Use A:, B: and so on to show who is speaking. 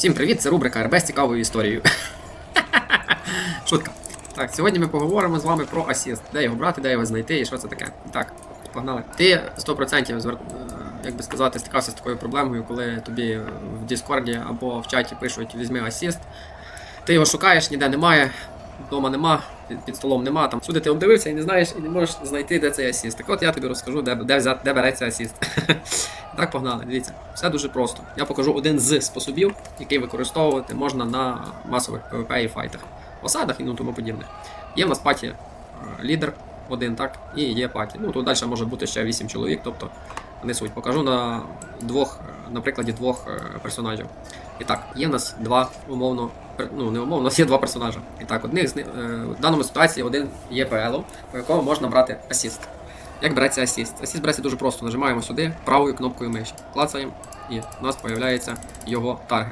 A: Всім привіт, це рубрика РБ з цікавою історією. Шутка. Так, сьогодні ми поговоримо з вами про асіст. Де його брати, де його знайти і що це таке. Так, погнали. Ти 100% звер... е, як би сказати, стикався з такою проблемою, коли тобі в Діскорді або в чаті пишуть візьми асіст. Ти його шукаєш, ніде немає, вдома нема, під, столом нема. Там всюди ти обдивився і не знаєш, і не можеш знайти, де цей асіст. Так от я тобі розкажу, де, де, взяти, де береться асіст. Так, погнали, дивіться, все дуже просто. Я покажу один з способів, який використовувати можна на масових PvP і файтах, осадах і ну тому подібне. Є в нас паті е, лідер один, так, і є паті. Ну тут далі може бути ще 8 чоловік, тобто не суть. Покажу на двох, е, на прикладі двох е, персонажів. І так, є в нас два умовно, ну не умов, у нас є два персонажа. І так, одних з них е, в даному ситуації один є ПЛ, по якому можна брати асіст. Як береться асіст? Асіст береться дуже просто. Нажимаємо сюди правою кнопкою миші. Клацаємо, і у нас з'являється його таргет.